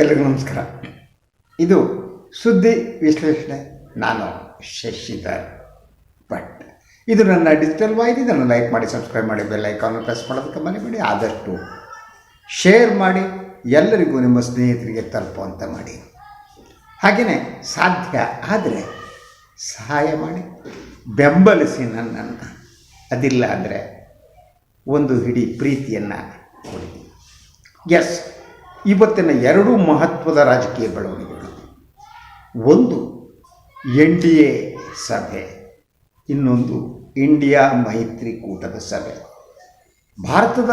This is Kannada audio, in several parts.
ಎಲ್ರಿಗೂ ನಮಸ್ಕಾರ. ಇದು ಸುದ್ದಿ ವಿಶ್ಲೇಷಣೆ. ನಾನು ಶಶಿಧರ್ ಭಟ್. ಇದು ನನ್ನ ಡಿಜಿಟಲ್ ವಾಹಿನಿ. ಇದನ್ನು ಲೈಕ್ ಮಾಡಿ ಸಬ್ಸ್ಕ್ರೈಬ್ ಮಾಡಿ ಬೆಲ್ ಐಕಾನ್ ಪ್ರೆಸ್ ಮಾಡೋದಕ್ಕೆ ಮಾಡಿ ಆದಷ್ಟು ಶೇರ್ ಮಾಡಿ, ಎಲ್ಲರಿಗೂ ನಿಮ್ಮ ಸ್ನೇಹಿತರಿಗೆ ತಲುಪುವಂತೆ ಮಾಡಿ. ಹಾಗೆಯೇ ಸಾಧ್ಯ ಆದರೆ ಸಹಾಯ ಮಾಡಿ. ಬೆಂಬಲಿಸಿ ನನ್ನನ್ನು. ಅದಿಲ್ಲ ಅಂದರೆ ಒಂದು ಹಿಡಿ ಪ್ರೀತಿಯನ್ನು ಕೊಡಿ. ಎಸ್ ಇವತ್ತಿನ ಎರಡು ಮಹತ್ವದ ರಾಜಕೀಯ ಬೆಳವಣಿಗೆಗಳು. ಒಂದು, ಎನ್ ಡಿ ಎ ಸಭೆ, ಇನ್ನೊಂದು, ಇಂಡಿಯಾ ಮೈತ್ರಿಕೂಟದ ಸಭೆ. ಭಾರತದ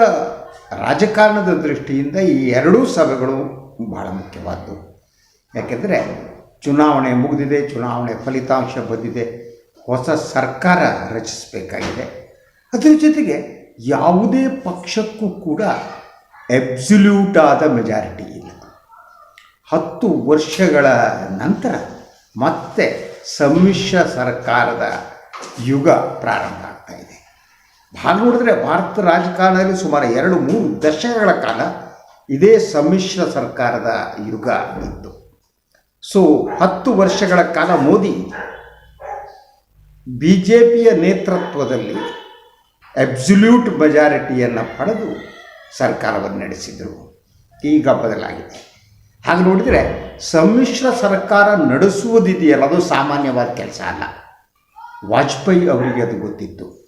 ರಾಜಕಾರಣದ ದೃಷ್ಟಿಯಿಂದ ಈ ಎರಡೂ ಸಭೆಗಳು ಬಹಳ ಮುಖ್ಯವಾದ್ದು. ಯಾಕೆಂದರೆ ಚುನಾವಣೆ ಮುಗಿದಿದೆ, ಚುನಾವಣೆ ಫಲಿತಾಂಶ ಬಂದಿದೆ, ಹೊಸ ಸರ್ಕಾರ ರಚಿಸಬೇಕಾಗಿದೆ. ಅದರ ಜೊತೆಗೆ ಯಾವುದೇ ಪಕ್ಷಕ್ಕೂ ಕೂಡ ಎಬ್ಸಲ್ಯೂಟ್ ಆದ ಮೆಜಾರಿಟಿ ಇಲ್ಲ. ಹತ್ತು ವರ್ಷಗಳ ನಂತರ ಮತ್ತೆ ಸಮ್ಮಿಶ್ರ ಸರ್ಕಾರದ ಯುಗ ಪ್ರಾರಂಭ ಆಗ್ತಾ ಇದೆ. ನೋಡಿದ್ರೆ ಭಾರತ ರಾಜಕಾರಣದಲ್ಲಿ ಸುಮಾರು ಎರಡು ಮೂರು ದಶಕಗಳ ಕಾಲ ಇದೇ ಸಮ್ಮಿಶ್ರ ಸರ್ಕಾರದ ಯುಗ ಇತ್ತು. ಸೊ ಹತ್ತು ವರ್ಷಗಳ ಕಾಲ ಮೋದಿ ಬಿ ಜೆ ಪಿಯ ನೇತೃತ್ವದಲ್ಲಿ ಅಬ್ಸಲ್ಯೂಟ್ ಮೆಜಾರಿಟಿಯನ್ನು ಪಡೆದು ಸರ್ಕಾರವನ್ನು ನಡೆಸಿದರು. ಈಗ ಬದಲಾಗಿದೆ. ಹಾಗೆ ನೋಡಿದರೆ ಸಮ್ಮಿಶ್ರ ಸರ್ಕಾರ ನಡೆಸುವುದಿದೆಯಲ್ಲ, ಅದು ಸಾಮಾನ್ಯವಾದ ಕೆಲಸ ಅಲ್ಲ. ವಾಜಪೇಯಿ ಅವರಿಗೆ ಅದು ಗೊತ್ತಿತ್ತು.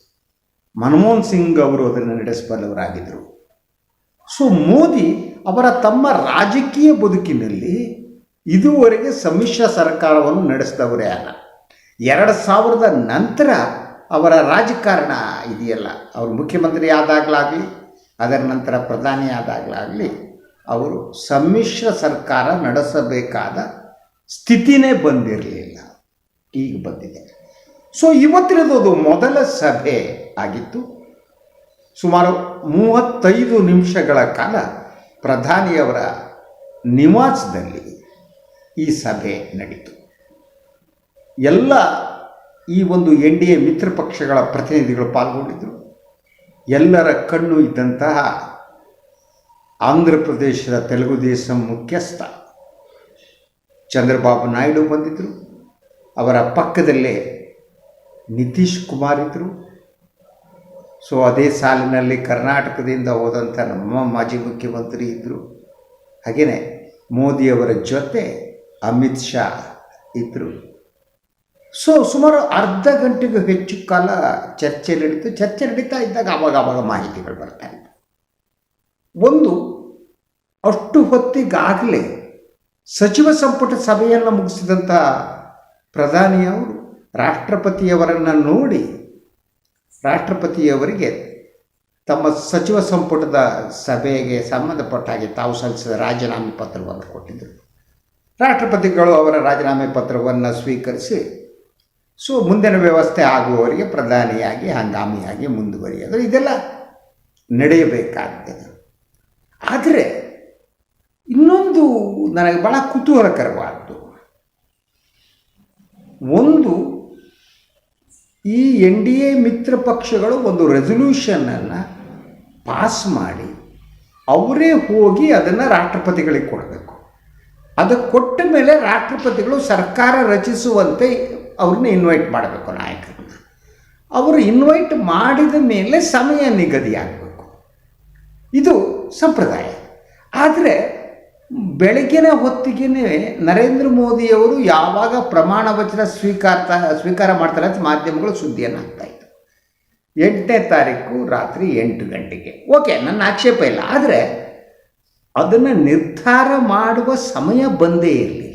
ಮನಮೋಹನ್ ಸಿಂಗ್ ಅವರು ಅದನ್ನು ನಡೆಸಬಲ್ಲವರಾಗಿದ್ದರು ಸೊ ಮೋದಿ ಅವರ ತಮ್ಮ ರಾಜಕೀಯ ಬದುಕಿನಲ್ಲಿ ಇದುವರೆಗೆ ಸಮ್ಮಿಶ್ರ ಸರ್ಕಾರವನ್ನು ನಡೆಸಿದವರೇ ಅಲ್ಲ. ಎರಡು ಸಾವಿರದ ನಂತರ ಅವರ ರಾಜಕಾರಣ ಇದೆಯಲ್ಲ. ಅವರು ಮುಖ್ಯಮಂತ್ರಿ ಆದಾಗಲಾಗಲಿ ಅದರ ನಂತರ ಪ್ರಧಾನಿಯಾದಾಗಲಾಗಲಿ ಅವರು ಸಮ್ಮಿಶ್ರ ಸರ್ಕಾರ ನಡೆಸಬೇಕಾದ ಸ್ಥಿತಿನೇ ಬಂದಿರಲಿಲ್ಲ. ಈಗ ಬಂದಿದೆ. ಸೊ ಇವತ್ತಿನದು ಮೊದಲ ಸಭೆ ಆಗಿತ್ತು. ಸುಮಾರು ಮೂವತ್ತೈದು ನಿಮಿಷಗಳ ಕಾಲ ಪ್ರಧಾನಿಯವರ ನಿವಾಸದಲ್ಲಿ ಈ ಸಭೆ ನಡೀತು. ಎಲ್ಲ ಈ ಒಂದು ಎನ್ ಡಿ ಎ ಮಿತ್ರ ಪಕ್ಷಗಳ ಪ್ರತಿನಿಧಿಗಳು ಪಾಲ್ಗೊಂಡಿದ್ದರು ಎಲ್ಲರ ಕಣ್ಣು ಇದ್ದಂತಹ ಆಂಧ್ರ ಪ್ರದೇಶದ ತೆಲುಗು ದೇಶಂ ಮುಖ್ಯಸ್ಥ ಚಂದ್ರಬಾಬು ನಾಯ್ಡು ಬಂದಿದ್ದರು ಅವರ ಪಕ್ಕದಲ್ಲೇ ನಿತೀಶ್ ಕುಮಾರ್ ಇದ್ದರು ಸೊ ಅದೇ ಸಾಲಿನಲ್ಲಿ ಕರ್ನಾಟಕದಿಂದ ಹೋದಂಥ ನಮ್ಮ ಮಾಜಿ ಮುಖ್ಯಮಂತ್ರಿ ಇದ್ದರು ಹಾಗೆಯೇ ಮೋದಿಯವರ ಜೊತೆ ಅಮಿತ್ ಶಾ ಇದ್ದರು ಸೊ ಸುಮಾರು ಅರ್ಧ ಗಂಟೆಗೂ ಹೆಚ್ಚು ಕಾಲ ಚರ್ಚೆ ನಡೀತು. ಚರ್ಚೆ ನಡೀತಾ ಇದ್ದಾಗ ಆವಾಗ ಆವಾಗ ಮಾಹಿತಿಗಳು ಬರ್ತಾ ಇತ್ತು ಒಂದು, ಅಷ್ಟು ಹೊತ್ತಿಗಾಗಲೇ ಸಚಿವ ಸಂಪುಟ ಸಭೆಯನ್ನು ಮುಗಿಸಿದಂಥ ಪ್ರಧಾನಿಯವರು ರಾಷ್ಟ್ರಪತಿಯವರನ್ನು ನೋಡಿ ರಾಷ್ಟ್ರಪತಿಯವರಿಗೆ ತಮ್ಮ ಸಚಿವ ಸಂಪುಟದ ಸಭೆಗೆ ಸಂಬಂಧಪಟ್ಟ ಹಾಗೆ ತಾವು ಸಲ್ಲಿಸಿದ ರಾಜೀನಾಮೆ ಪತ್ರವನ್ನು ಕೊಟ್ಟಿದ್ದರು ರಾಷ್ಟ್ರಪತಿಗಳು ಅವರ ರಾಜೀನಾಮೆ ಪತ್ರವನ್ನು ಸ್ವೀಕರಿಸಿ ಸೊ ಮುಂದಿನ ವ್ಯವಸ್ಥೆ ಆಗುವವರಿಗೆ ಪ್ರಧಾನಿಯಾಗಿ, ಹಂಗಾಮಿಯಾಗಿ ಮುಂದುವರಿಯೋದು. ಇದೆಲ್ಲ ನಡೆಯಬೇಕಾಗ್ತದೆ. ಆದರೆ ಇನ್ನೊಂದು ನನಗೆ ಭಾಳ ಕುತೂಹಲಕರವಾದ್ದು. ಒಂದು ಈ ಎನ್ ಡಿ ಎ ಮಿತ್ರ ಪಕ್ಷಗಳು ಒಂದು ರೆಸೊಲ್ಯೂಷನನ್ನು ಪಾಸ್ ಮಾಡಿ ಅವರೇ ಹೋಗಿ ಅದನ್ನು ರಾಷ್ಟ್ರಪತಿಗಳಿಗೆ ಕೊಡಬೇಕು. ಅದು ಕೊಟ್ಟ ಮೇಲೆ ರಾಷ್ಟ್ರಪತಿಗಳು ಸರ್ಕಾರ ರಚಿಸುವಂತೆ ಅವ್ರನ್ನ ಇನ್ವೈಟ್ ಮಾಡಬೇಕು ನಾಯಕರನ್ನ ಅವರು ಇನ್ವೈಟ್ ಮಾಡಿದ ಮೇಲೆ ಸಮಯ ನಿಗದಿ ಆಗಬೇಕು ಇದು ಸಂಪ್ರದಾಯ. ಆದರೆ ಬೆಳಗಿನ ಹೊತ್ತಿಗೆ ನರೇಂದ್ರ ಮೋದಿಯವರು ಯಾವಾಗ ಪ್ರಮಾಣ ವಚನ ಸ್ವೀಕಾರ ಸ್ವೀಕಾರ ಮಾಡ್ತಾರೆ ಅಂತ ಮಾಧ್ಯಮಗಳು ಸುದ್ದಿಯನ್ನು ಇತ್ತು. ಎಂಟನೇ ತಾರೀಕು ರಾತ್ರಿ ಎಂಟು ಗಂಟೆಗೆ. ಓಕೆ ನನ್ನ ಆಕ್ಷೇಪ ಇಲ್ಲ. ಆದರೆ ಅದನ್ನು ನಿರ್ಧಾರ ಮಾಡುವ ಸಮಯ ಬಂದೇ ಇರಲಿಲ್ಲ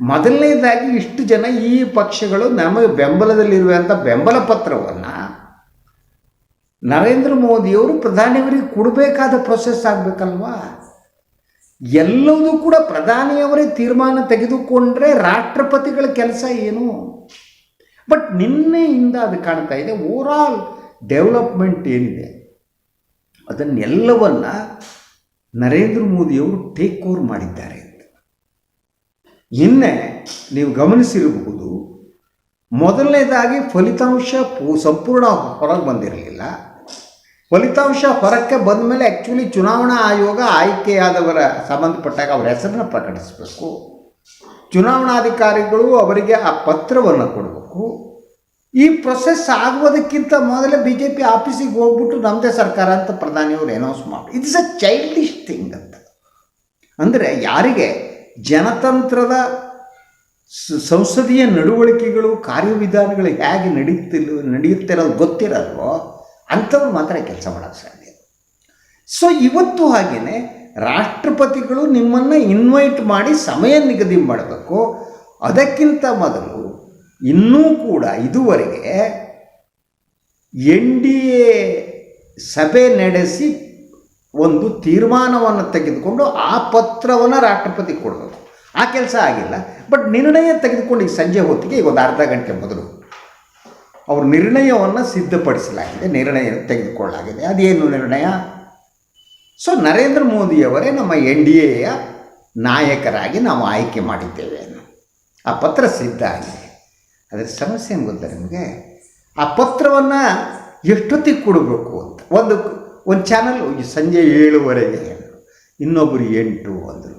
ಮೊದಲನೇದಾಗಿ ಇಷ್ಟು ಜನ ಈ ಪಕ್ಷಗಳು ನಮಗೆ ಬೆಂಬಲದಲ್ಲಿರುವಂಥ ಬೆಂಬಲ ಪತ್ರವನ್ನು ನರೇಂದ್ರ ಮೋದಿಯವರು ಪ್ರಧಾನಿಯವರಿಗೆ ಕೊಡಬೇಕಾದ ಪ್ರೊಸೆಸ್ ಆಗಬೇಕಲ್ವಾ? ಎಲ್ಲವೂ ಕೂಡ ಪ್ರಧಾನಿಯವರೇ ತೀರ್ಮಾನ ತೆಗೆದುಕೊಂಡ್ರೆ ರಾಷ್ಟ್ರಪತಿಗಳ ಕೆಲಸ ಏನು? ಬಟ್ ನಿನ್ನೆಯಿಂದ ಅದು ಕಾಣ್ತಾ ಇದೆ ಓವರಾಲ್ ಡೆವಲಪ್ಮೆಂಟ್ ಏನಿದೆ, ಅದನ್ನೆಲ್ಲವನ್ನು ನರೇಂದ್ರ ಮೋದಿಯವರು ಟೇಕ್ ಓವರ್ ಮಾಡಿದ್ದಾರೆ. ನಿನ್ನೆ ನೀವು ಗಮನಿಸಿರಬಹುದು, ಮೊದಲನೇದಾಗಿ ಫಲಿತಾಂಶ ಸಂಪೂರ್ಣ ಹೊರಗೆ ಬಂದಿರಲಿಲ್ಲ. ಫಲಿತಾಂಶ ಹೊರಕ್ಕೆ ಬಂದ ಮೇಲೆ ಆ್ಯಕ್ಚುಲಿ ಚುನಾವಣಾ ಆಯೋಗ ಆಯ್ಕೆಯಾದವರ ಸಂಬಂಧಪಟ್ಟಾಗ ಅವರ ಹೆಸರನ್ನು ಪ್ರಕಟಿಸಬೇಕು. ಚುನಾವಣಾಧಿಕಾರಿಗಳು ಅವರಿಗೆ ಆ ಪತ್ರವನ್ನು ಕೊಡಬೇಕು. ಈ ಪ್ರೊಸೆಸ್ ಆಗುವುದಕ್ಕಿಂತ ಮೊದಲೇ ಬಿ ಜೆ ಪಿ ಆಫೀಸಿಗೆ ಹೋಗ್ಬಿಟ್ಟು ನಮ್ಮದೇ ಸರ್ಕಾರ ಅಂತ ಪ್ರಧಾನಿಯವರು ಅನೌನ್ಸ್ ಮಾಡಿ ಇಟ್ಸ್ ಅ ಚೈಲ್ಡಿಶ್ ಥಿಂಗ್ ಅಂತ. ಅಂದರೆ ಯಾರಿಗೆ ಜನತಂತ್ರದ ಸಂಸದೀಯ ನಡವಳಿಕೆಗಳು, ಕಾರ್ಯವಿಧಾನಗಳು ಹೇಗೆ ನಡೀತಿಲ್ಲ ನಡೆಯುತ್ತಿರೋದು ಗೊತ್ತಿರಲ್ವೋ ಅಂಥವ್ರು ಮಾತ್ರ ಕೆಲಸ ಮಾಡೋಕ್ಕೆ ಸಾಧ್ಯ ಸೊ ಇವತ್ತು ಹಾಗೆಯೇ ರಾಷ್ಟ್ರಪತಿಗಳು ನಿಮ್ಮನ್ನು ಇನ್ವೈಟ್ ಮಾಡಿ ಸಮಯ ನಿಗದಿ ಮಾಡಬೇಕು. ಅದಕ್ಕಿಂತ ಮೊದಲು ಇನ್ನೂ ಕೂಡ ಇದುವರೆಗೆ ಎನ್ ಡಿ ಎ ಸಭೆ ನಡೆಸಿ ಒಂದು ತೀರ್ಮಾನವನ್ನು ತೆಗೆದುಕೊಂಡು ಆ ಪತ್ರವನ್ನು ರಾಷ್ಟ್ರಪತಿ ಕೊಡಬೇಕು. ಆ ಕೆಲಸ ಆಗಿಲ್ಲ. ಬಟ್ ನಿರ್ಣಯ ತೆಗೆದುಕೊಂಡು ಈಗ ಸಂಜೆ ಹೊತ್ತಿಗೆ ಈಗ ಒಂದು ಅರ್ಧ ಗಂಟೆ ಮೊದಲು ಅವ್ರ ನಿರ್ಣಯವನ್ನು ಸಿದ್ಧಪಡಿಸಲಾಗಿದೆ, ನಿರ್ಣಯ ತೆಗೆದುಕೊಳ್ಳಲಾಗಿದೆ. ಅದೇನು ನಿರ್ಣಯ? ಸೊ ನರೇಂದ್ರ ಮೋದಿಯವರೇ ನಮ್ಮ ಎನ್ ಡಿ ಎಯ ನಾಯಕರಾಗಿ ನಾವು ಆಯ್ಕೆ ಮಾಡಿದ್ದೇವೆ. ಆ ಪತ್ರ ಸಿದ್ಧ ಆಗಿದೆ. ಅದರ ಸಮಸ್ಯೆ ಏನು ಗೊತ್ತಾ ನಿಮಗೆ? ಆ ಪತ್ರವನ್ನು ಎಷ್ಟೊತ್ತಿಗೆ ಕೊಡಬೇಕು ಅಂತ? ಒಂದು ಒಂದು ಚಾನಲ್ ಸಂಜೆ ಏಳುವರೆಗೆ ಇನ್ನೊಬ್ಬರು ಎಂಟು ಅಂದರು.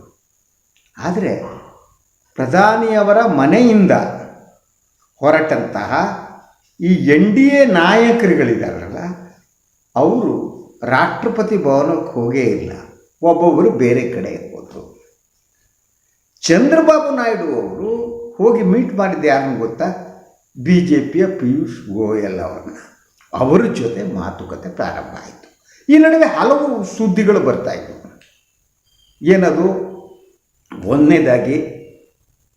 ಆದರೆ ಪ್ರಧಾನಿಯವರ ಮನೆಯಿಂದ ಹೊರಟಂತಹ ಈ ಎನ್ ಡಿ ಎ ನಾಯಕರುಗಳಿದಾರಲ್ಲ ಅವರು ರಾಷ್ಟ್ರಪತಿ ಭವನಕ್ಕೆ ಹೋಗೇ ಇಲ್ಲ. ಒಬ್ಬೊಬ್ಬರು ಬೇರೆ ಕಡೆ ಹೋದರು. ಚಂದ್ರಬಾಬು ನಾಯ್ಡು ಅವರು ಹೋಗಿ ಮೀಟ್ ಮಾಡಿದ್ದು ಯಾರನ್ನು ಗೊತ್ತಾ? ಬಿ ಜೆ ಪಿಯ ಪಿಯೂಷ್ ಗೋಯಲ್ ಅವರನ್ನ. ಅವರ ಜೊತೆ ಮಾತುಕತೆ ಪ್ರಾರಂಭ ಆಯಿತು. ಈ ನಡುವೆ ಹಲವು ಸುದ್ದಿಗಳು ಬರ್ತಾ ಇದ್ದವು ಏನದು? ಒಂದನೇದಾಗಿ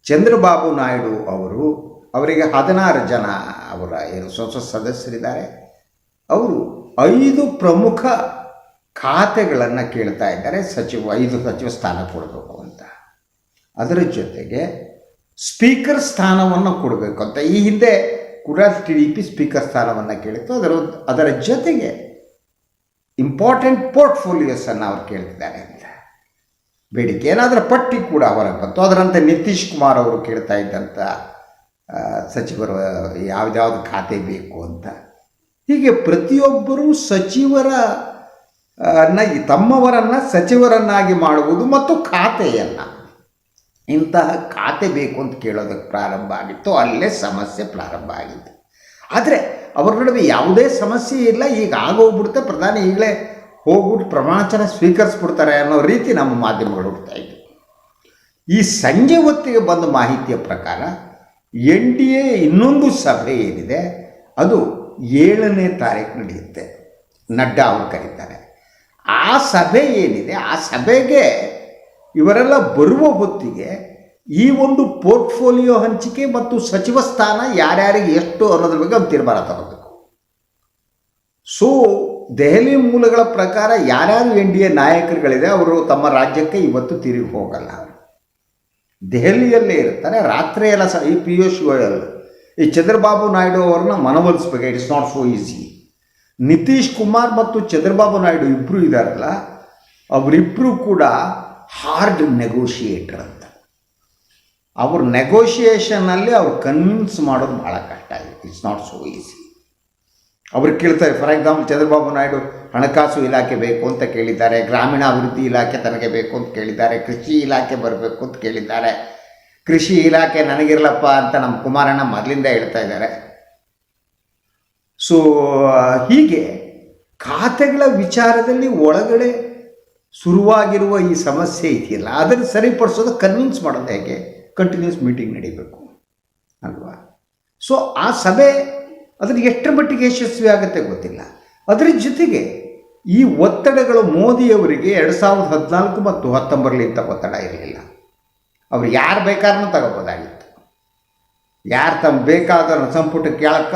ಚಂದ್ರಬಾಬು ನಾಯ್ಡು ಅವರು, ಅವರಿಗೆ ಹದಿನಾರು ಜನ ಅವರ ಏನು ಸ್ವಸ ಸದಸ್ಯರಿದ್ದಾರೆ. ಅವರು ಐದು ಪ್ರಮುಖ ಖಾತೆಗಳನ್ನು ಕೇಳ್ತಾ ಇದ್ದಾರೆ. ಸಚಿವ, ಐದು ಸಚಿವ ಸ್ಥಾನ ಕೊಡಬೇಕು ಅಂತ. ಅದರ ಜೊತೆಗೆ ಸ್ಪೀಕರ್ ಸ್ಥಾನವನ್ನು ಕೊಡಬೇಕು ಅಂತ. ಈ ಹಿಂದೆ ಕೂಡ ಟಿ ಡಿ ಪಿ ಸ್ಪೀಕರ್ ಸ್ಥಾನವನ್ನು ಕೇಳಿತ್ತು. ಅದರ ಅದರ ಜೊತೆಗೆ ಇಂಪಾರ್ಟೆಂಟ್ ಪೋರ್ಟ್ಫೋಲಿಯೋಸನ್ನು ಅವ್ರು ಕೇಳ್ತಿದ್ದಾರೆ ಅಂತ. ಬೇಡಿಕೆ. ಏನಾದರೂ ಪಟ್ಟಿ ಕೂಡ ಹೊರಗೆ ಬಂತು. ಅದರಂತೆ ನಿತೀಶ್ ಕುಮಾರ್ ಅವರು ಕೇಳ್ತಾ ಇದ್ದಂಥ ಸಚಿವರು, ಯಾವುದ್ಯಾವ್ದು ಖಾತೆ ಬೇಕು ಅಂತ. ಹೀಗೆ ಪ್ರತಿಯೊಬ್ಬರೂ ಸಚಿವರ ತಮ್ಮವರನ್ನು ಸಚಿವರನ್ನಾಗಿ ಮಾಡುವುದು ಮತ್ತು ಖಾತೆಯನ್ನು. ಇಂತಹ ಖಾತೆ ಬೇಕು ಅಂತ ಕೇಳೋದಕ್ಕೆ ಪ್ರಾರಂಭ ಆಗಿತ್ತು. ಅಲ್ಲೇ ಸಮಸ್ಯೆ ಪ್ರಾರಂಭ ಆಗಿತ್ತು. ಆದರೆ ಅವ್ರ ನಡುವೆ ಯಾವುದೇ ಸಮಸ್ಯೆ ಇಲ್ಲ, ಈಗ ಆಗೋಗ್ಬಿಡುತ್ತೆ. ಪ್ರಧಾನಿ ಈಗಲೇ ಹೋಗ್ಬಿಟ್ಟು ಪ್ರಮಾಣಚನ ಸ್ವೀಕರಿಸ್ಬಿಡ್ತಾರೆ ಅನ್ನೋ ರೀತಿ ನಮ್ಮ ಮಾಧ್ಯಮಗಳು ಹುಡ್ತಾ ಇದ್ವು. ಈ ಸಂಜೆ ಹೊತ್ತಿಗೆ ಬಂದ ಮಾಹಿತಿಯ ಪ್ರಕಾರ ಎನ್ ಡಿ ಎ ಇನ್ನೊಂದು ಸಭೆ ಏನಿದೆ, ಅದು ಏಳನೇ ತಾರೀಕು ನಡೆಯುತ್ತೆ. ನಡ್ಡಾ ಅವರು ಕರೀತಾರೆ. ಆ ಸಭೆ ಏನಿದೆ, ಆ ಸಭೆಗೆ ಇವರೆಲ್ಲ ಬರುವ ಹೊತ್ತಿಗೆ ಈ ಒಂದು ಪೋರ್ಟ್ಫೋಲಿಯೋ ಹಂಚಿಕೆ ಮತ್ತು ಸಚಿವ ಸ್ಥಾನ ಯಾರ್ಯಾರಿಗೆ ಎಷ್ಟು ಅನ್ನೋದ್ರ ಬಗ್ಗೆ ಒಂದು ತೀರ್ಮಾನ ತಗೋಬೇಕು. ಸೊ ದೆಹಲಿ ಮೂಲಗಳ ಪ್ರಕಾರ ಯಾರ್ಯಾರು ಎನ್ ಡಿ ಎ ನಾಯಕರುಗಳಿದೆ, ಅವರು ತಮ್ಮ ರಾಜ್ಯಕ್ಕೆ ಇವತ್ತು ತಿರುಗಿ ಹೋಗಲ್ಲ. ದೆಹಲಿಯಲ್ಲೇ ಇರ್ತಾರೆ ರಾತ್ರಿ ಎಲ್ಲ ಸಹ ಈ ಪಿಯೂಷ್ ಗೋಯಲ್, ಈ ಚಂದ್ರಬಾಬು ನಾಯ್ಡು ಅವ್ರನ್ನ ಮನವೊಲಿಸ್ಬೇಕು. It's not so easy Nitish Kumar ಮತ್ತು ಚಂದ್ರಬಾಬು ನಾಯ್ಡು ಇಬ್ಬರು ಇದ್ದಾರಲ್ಲ ಅವರಿಬ್ಬರು ಕೂಡ ಹಾರ್ಡ್ ನೆಗೋಷಿಯೇಟರ್ ಅವ್ರ ನೆಗೋಷಿಯೇಷನಲ್ಲಿ ಅವ್ರು ಕನ್ವಿನ್ಸ್ ಮಾಡೋದು ಭಾಳ ಕಷ್ಟ ಇದೆ ಇಟ್ಸ್ ನಾಟ್ ಸೋ ಈಸಿ ಅವ್ರು ಕೇಳ್ತಾರೆ ಫಾರ್ ಎಕ್ಸಾಂಪಲ್ ಚಂದ್ರಬಾಬು ನಾಯ್ಡು ಹಣಕಾಸು ಇಲಾಖೆ ಬೇಕು ಅಂತ ಕೇಳಿದ್ದಾರೆ ಗ್ರಾಮೀಣ ಅಭಿವೃದ್ಧಿ ಇಲಾಖೆ ತನಗೆ ಬೇಕು ಅಂತ ಕೇಳಿದ್ದಾರೆ, ಕೃಷಿ ಇಲಾಖೆ ಬರಬೇಕು ಅಂತ ಕೇಳಿದ್ದಾರೆ. ಕೃಷಿ ಇಲಾಖೆ ನನಗಿರಲಪ್ಪ ಅಂತ ನಮ್ಮ ಕುಮಾರಣ್ಣ ಮೊದಲಿಂದ ಹೇಳ್ತಾ ಇದ್ದಾರೆ. ಸೊ ಹೀಗೆ ಖಾತೆಗಳ ವಿಚಾರದಲ್ಲಿ ಒಳಗಡೆ ಶುರುವಾಗಿರುವ ಈ ಸಮಸ್ಯೆ ಇದೆಯಲ್ಲ, ಅದನ್ನು ಸರಿಪಡಿಸೋದು ಕನ್ವಿನ್ಸ್ ಮಾಡೋದು ಹೇಗೆ? ಕಂಟಿನ್ಯೂಸ್ ಮೀಟಿಂಗ್ ನಡೀಬೇಕು, ಅಲ್ವಾ? ಸೊ ಆ ಸಭೆ ಅದನ್ನು ಎಷ್ಟರ ಮಟ್ಟಿಗೆ ಯಶಸ್ವಿ ಆಗುತ್ತೆ ಗೊತ್ತಿಲ್ಲ. ಅದರ ಜೊತೆಗೆ ಈ ಒತ್ತಡಗಳು ಮೋದಿಯವರಿಗೆ ಎರಡು ಸಾವಿರದ ಹದಿನಾಲ್ಕು ಮತ್ತು ಹತ್ತೊಂಬರಲಿ ಇಂಥ ಒತ್ತಡ ಇರಲಿಲ್ಲ. ಅವರು ಯಾರು ಬೇಕಾದ್ರೂ ತಗೋಬೋದಾಗಿತ್ತು. ಯಾರು ತಮ್ಮ ಬೇಕಾದ ಸಂಪುಟ ಕೇಳಕ್ಕ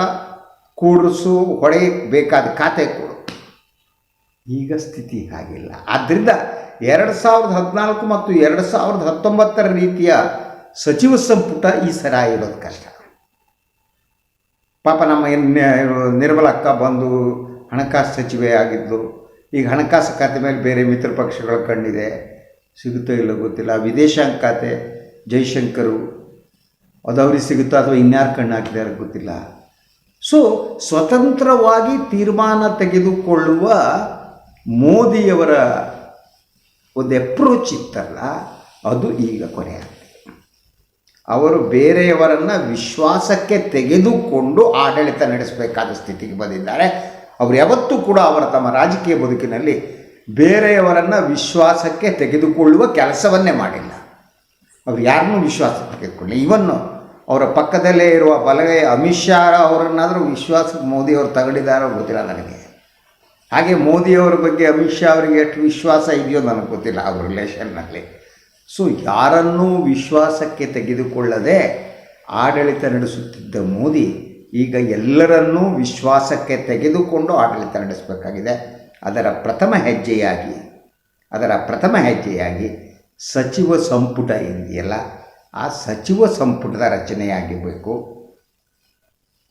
ಕೂಡಿಸು, ಹೊಡೆ ಬೇಕಾದ ಖಾತೆ ಕೊಡು. ಈಗ ಸ್ಥಿತಿ ಹಾಗಿಲ್ಲ. ಆದ್ದರಿಂದ ಎರಡು ಸಾವಿರದ ಹದಿನಾಲ್ಕು ಮತ್ತು ಎರಡು ಸಾವಿರದ ಹತ್ತೊಂಬತ್ತರ ರೀತಿಯ ಸಚಿವ ಸಂಪುಟ ಈ ಸರ ಇರೋದು ಕಷ್ಟ. ಪಾಪ ನಮ್ಮ ನಿರ್ಮಲ ಅಕ್ಕ ಬಂದು ಹಣಕಾಸು ಸಚಿವೆ ಆಗಿದ್ದು ಈಗ ಹಣಕಾಸು ಖಾತೆ ಮೇಲೆ ಬೇರೆ ಮಿತ್ರ ಪಕ್ಷಗಳ ಕಣ್ಣಿದೆ. ಸಿಗುತ್ತೋ ಇಲ್ಲೋ ಗೊತ್ತಿಲ್ಲ. ವಿದೇಶಾಂಗ ಖಾತೆ, ಜೈಶಂಕರು ಅದು ಅವ್ರಿಗೆ ಸಿಗುತ್ತೋ ಅಥವಾ ಇನ್ಯಾರು ಕಣ್ಣು ಹಾಕಿದ್ದಾರೆ ಗೊತ್ತಿಲ್ಲ. ಸೊ ಸ್ವತಂತ್ರವಾಗಿ ತೀರ್ಮಾನ ತೆಗೆದುಕೊಳ್ಳುವ ಮೋದಿಯವರ ಒಂದು ಅಪ್ರೋಚ್ ಇತ್ತಲ್ಲ, ಅದು ಈಗ ಕೊನೆಯಾಗಿದೆ ಅವರು ಬೇರೆಯವರನ್ನು ವಿಶ್ವಾಸಕ್ಕೆ ತೆಗೆದುಕೊಂಡು ಆಡಳಿತ ನಡೆಸಬೇಕಾದ ಸ್ಥಿತಿಗೆ ಬಂದಿದ್ದಾರೆ. ಅವರು ಯಾವತ್ತೂ ಕೂಡ ಅವರ ತಮ್ಮ ರಾಜಕೀಯ ಬದುಕಿನಲ್ಲಿ ಬೇರೆಯವರನ್ನು ವಿಶ್ವಾಸಕ್ಕೆ ತೆಗೆದುಕೊಳ್ಳುವ ಕೆಲಸವನ್ನೇ ಮಾಡಿಲ್ಲ. ಅವ್ರು ಯಾರನ್ನೂ ವಿಶ್ವಾಸಕ್ಕೆ ತೆಗೆದುಕೊಳ್ಳಿ ಇವನ್ನು ಅವರ ಪಕ್ಕದಲ್ಲೇ ಇರುವ ಬಲಗೈ ಅಮಿತ್ ಶಾ ಅವರನ್ನಾದರೂ ವಿಶ್ವಾಸಕ್ಕೆ ಮೋದಿಯವರು ತಗೊಂಡಿದ್ದಾರೋ ಗೊತ್ತಿಲ್ಲ ನನಗೆ. ಹಾಗೆ ಮೋದಿಯವರ ಬಗ್ಗೆ ಅಮಿತ್ ಶಾ ಅವರಿಗೆ ಎಷ್ಟು ವಿಶ್ವಾಸ ಇದೆಯೋ ನನಗೆ ಗೊತ್ತಿಲ್ಲ ಅವ್ರ ರಿಲೇಷನ್ನಲ್ಲಿ ಸೊ ಯಾರನ್ನೂ ವಿಶ್ವಾಸಕ್ಕೆ ತೆಗೆದುಕೊಳ್ಳದೆ ಆಡಳಿತ ನಡೆಸುತ್ತಿದ್ದ ಮೋದಿ ಈಗ ಎಲ್ಲರನ್ನೂ ವಿಶ್ವಾಸಕ್ಕೆ ತೆಗೆದುಕೊಂಡು ಆಡಳಿತ ನಡೆಸಬೇಕಾಗಿದೆ. ಅದರ ಪ್ರಥಮ ಹೆಜ್ಜೆಯಾಗಿ, ಅದರ ಪ್ರಥಮ ಹೆಜ್ಜೆಯಾಗಿ ಸಚಿವ ಸಂಪುಟ ಇದೆಯಲ್ಲ ಆ ಸಚಿವ ಸಂಪುಟದ ರಚನೆಯಾಗಿರಬೇಕು.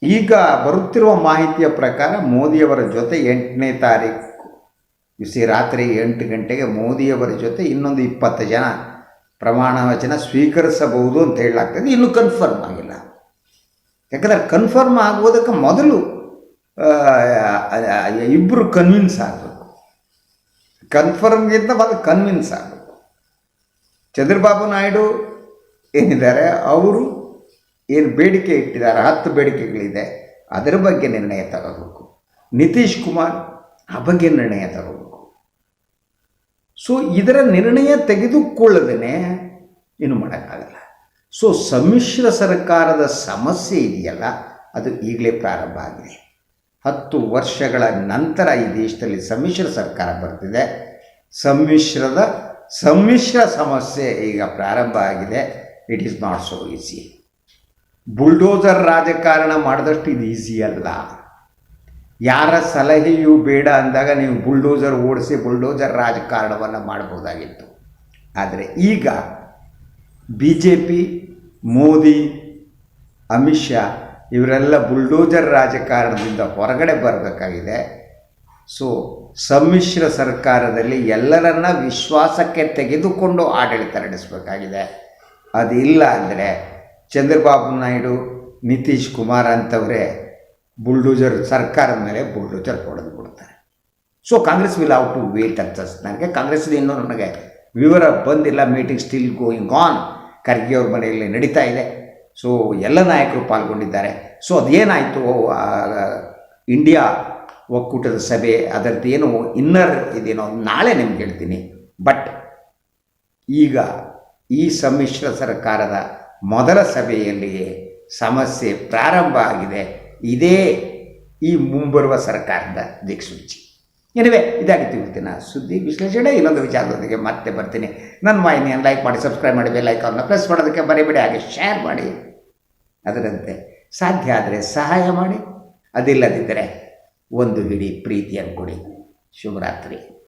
ಈಗ ಬರುತ್ತಿರುವ ಮಾಹಿತಿಯ ಪ್ರಕಾರ ಮೋದಿಯವರ ಜೊತೆ ಎಂಟನೇ ತಾರೀಕು ಬಿಸಿ ರಾತ್ರಿ ಎಂಟು ಗಂಟೆಗೆ ಮೋದಿಯವರ ಜೊತೆ ಇನ್ನೊಂದು ಇಪ್ಪತ್ತು ಜನ ಪ್ರಮಾಣ ವಚನ ಸ್ವೀಕರಿಸಬಹುದು ಅಂತ ಹೇಳಲಾಗ್ತದೆ. ಇನ್ನೂ ಕನ್ಫರ್ಮ್ ಆಗಿಲ್ಲ. ಯಾಕಂದರೆ ಕನ್ಫರ್ಮ್ ಆಗುವುದಕ್ಕೆ ಮೊದಲು ಇಬ್ಬರು ಕನ್ವಿನ್ಸ್ ಆಗಬೇಕು. ಕನ್ಫರ್ಮ್ಗಿಂತ ಮೊದಲು ಕನ್ವಿನ್ಸ್ ಆಗಬೇಕು. ಚಂದ್ರಬಾಬು ನಾಯ್ಡು ಏನಿದ್ದಾರೆ? ಅವರು ಏನು ಬೇಡಿಕೆ ಇಟ್ಟಿದ್ದಾರೆ? ಹತ್ತು ಬೇಡಿಕೆಗಳಿದೆ. ಅದರ ಬಗ್ಗೆ ನಿರ್ಣಯ ತಗೋಬೇಕು. ನಿತೀಶ್ ಕುಮಾರ್ ಆ ಬಗ್ಗೆ ನಿರ್ಣಯ ತಗೋಬೇಕು. ಸೊ ಇದರ ನಿರ್ಣಯ ತೆಗೆದುಕೊಳ್ಳದೇ ಏನು ಮಾಡೋಕ್ಕಾಗಲ್ಲ. ಸೊ ಸಮ್ಮಿಶ್ರ ಸರ್ಕಾರದ ಸಮಸ್ಯೆ ಇದೆಯಲ್ಲ, ಅದು ಈಗಲೇ ಪ್ರಾರಂಭ ಆಗಿದೆ. ಹತ್ತು ವರ್ಷಗಳ ನಂತರ ಈ ದೇಶದಲ್ಲಿ ಸಮ್ಮಿಶ್ರ ಸರ್ಕಾರ ಬರ್ತಿದೆ. ಸಮ್ಮಿಶ್ರದ, ಸಮ್ಮಿಶ್ರ ಸಮಸ್ಯೆ ಈಗ ಪ್ರಾರಂಭ ಆಗಿದೆ. It is not so easy bulldozer ರಾಜಕಾರಣ ಮಾಡಿದಷ್ಟು ಇದು ಈಸಿ ಅಲ್ಲ. ಯಾರ ಸಲಹೆಯೂ ಬೇಡ ಅಂದಾಗ ನೀವು ಬುಲ್ಡೋಸರ್ ಓಡಿಸಿ ಬುಲ್ಡೋಸರ್ ರಾಜಕಾರಣವನ್ನು ಮಾಡ್ಬೋದಾಗಿತ್ತು ಆದರೆ ಈಗ B J P Modi, Amit Shah ಇವರೆಲ್ಲ ಬುಲ್ಡೋಜರ್ ರಾಜಕಾರಣದಿಂದ ಹೊರಗಡೆ ಬರಬೇಕಾಗಿದೆ. ಸೊ ಸಮ್ಮಿಶ್ರ ಸರ್ಕಾರದಲ್ಲಿ ಎಲ್ಲರನ್ನ ವಿಶ್ವಾಸಕ್ಕೆ ತೆಗೆದುಕೊಂಡು ಆಡಳಿತ ನಡೆಸಬೇಕಾಗಿದೆ. ಅದಿಲ್ಲ ಅಂದರೆ ಚಂದ್ರಬಾಬು ನಾಯ್ಡು, ನಿತೀಶ್ ಕುಮಾರ್ ಅಂಥವರೇ ಬುಲ್ಡೋಜರ್ ಸರ್ಕಾರದ ಮೇಲೆ ಬುಲ್ಡೋಜರ್ ಹೊಡೆದು ಬಿಡ್ತಾರೆ. So Congress will have to wait ಅಂತ ನನಗೆ ಕಾಂಗ್ರೆಸ್ ಇನ್ನೂ ನನಗೆ ವಿವರ ಬಂದಿಲ್ಲ. Meeting still going on Kharge ಅವ್ರ ಮನೆಯಲ್ಲಿ ನಡೀತಾ ಇದೆ. ಸೊ ಎಲ್ಲ ನಾಯಕರು ಪಾಲ್ಗೊಂಡಿದ್ದಾರೆ. ಸೊ ಅದೇನಾಯಿತು? ಇಂಡಿಯಾ ಒಕ್ಕೂಟದ ಸಭೆ, ಅದರದ್ದು ಏನು ಇನ್ನರ್ ಇದೇನೋ ನಾಳೆ ನಿಮ್ಗೆ ಹೇಳ್ತೀನಿ. ಬಟ್ ಈಗ ಈ ಸಮ್ಮಿಶ್ರ ಸರ್ಕಾರದ ಮೊದಲ ಸಭೆಯಲ್ಲಿಯೇ ಸಮಸ್ಯೆ ಪ್ರಾರಂಭ ಆಗಿದೆ. ಇದೇ ಈ ಮುಂಬರುವ ಸರ್ಕಾರದ ದಿಕ್ಸೂಚಿ. ಎನಿವೆ, ಇದಾಗಿತ್ತು ಇವತ್ತಿನ ಸುದ್ದಿ ವಿಶ್ಲೇಷಣೆ. ಇನ್ನೊಂದು ವಿಚಾರದೊಂದಿಗೆ ಮತ್ತೆ ಬರ್ತೀನಿ. ನನ್ನ ವಾಹಿನಿಯನ್ನು ಲೈಕ್ ಮಾಡಿ, ಸಬ್ಸ್ಕ್ರೈಬ್ ಮಾಡಿ, ಬೆಲ್ ಐಕಾನ್ನ ಪ್ರೆಸ್ ಮಾಡೋದಕ್ಕೆ ಬರೀಬಿಡಿ ಹಾಗೆ ಶೇರ್ ಮಾಡಿ. ಅದರಂತೆ ಸಾಧ್ಯ ಆದರೆ ಸಹಾಯ ಮಾಡಿ. ಅದಿಲ್ಲದಿದ್ದರೆ ಒಂದು ಹಿಡಿ ಪ್ರೀತಿಯನ್ನು ಕೊಡಿ. ಶುಭರಾತ್ರಿ.